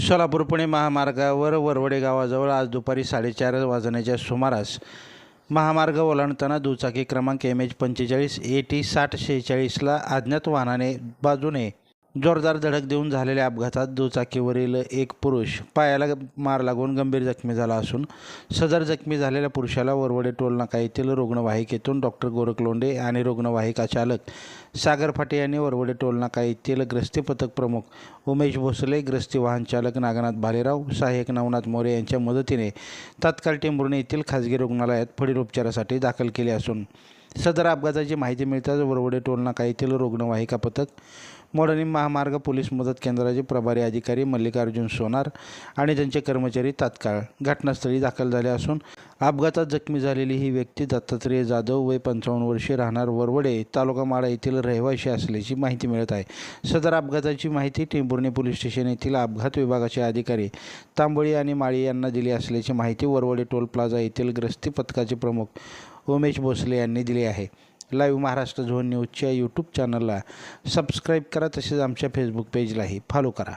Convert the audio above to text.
सोलापूर पुणे महामार्गावर वरवडे गावाजवळ आज दुपारी साडेचार वाजण्याच्या सुमारास महामार्ग ओलांडताना दुचाकी क्रमांक एम एच पंचेचाळीस ए टी साठ शेहेचाळीसला अज्ञात वाहनाने बाजूने जोरदार धडक देऊन झालेल्या अपघातात दुचाकीवरील एक पुरुष पायाला मार लागून गंभीर जखमी झाला असून सदर जखमी झालेल्या पुरुषाला वरवडे टोलनाका येथील रुग्णवाहिकेतून डॉक्टर गोरख लोंडे आणि रुग्णवाहिका चालक सागर फाटे यांनी वरवडे टोलनाका येथील ग्रस्ती पथक प्रमुख उमेश भोसले ग्रस्ती वाहन चालक नागनाथ भालेराव सहाय्यक नवनाथ मोरे यांच्या मदतीने तात्काळ टेंभुर्णी येथील खाजगी रुग्णालयात पुढील उपचारासाठी दाखल केले असून सदर अपघाताची माहिती मिळताच वरवडे टोलनाका येथील रुग्णवाहिका पथक मोडणी महामार्ग पोलीस मदत केंद्राचे प्रभारी अधिकारी मल्लिकार्जुन सोनार आणि त्यांचे कर्मचारी तात्काळ घटनास्थळी दाखल झाले असून अपघातात जखमी झालेली ही व्यक्ती दत्तात्रेय जाधव वय पंचावन्न वर्षे राहणार वरवडे तालुका माडा येथील रहिवाशी असल्याची माहिती मिळत आहे. सदर अपघाताची माहिती टेंभुर्णी पोलीस स्टेशन येथील अपघात विभागाचे अधिकारी तांबळी आणि माळी यांना दिली असल्याची माहिती वरवडे टोल प्लाझा येथील ग्रस्ती पथकाचे प्रमुख उमेश भोसले यांनी दिली आहे. लाईव्ह महाराष्ट्र झोन न्यूजच्या यूट्यूब चॅनलला सबस्क्राईब करा तसेच आमच्या फेसबुक पेजलाही फॉलो करा.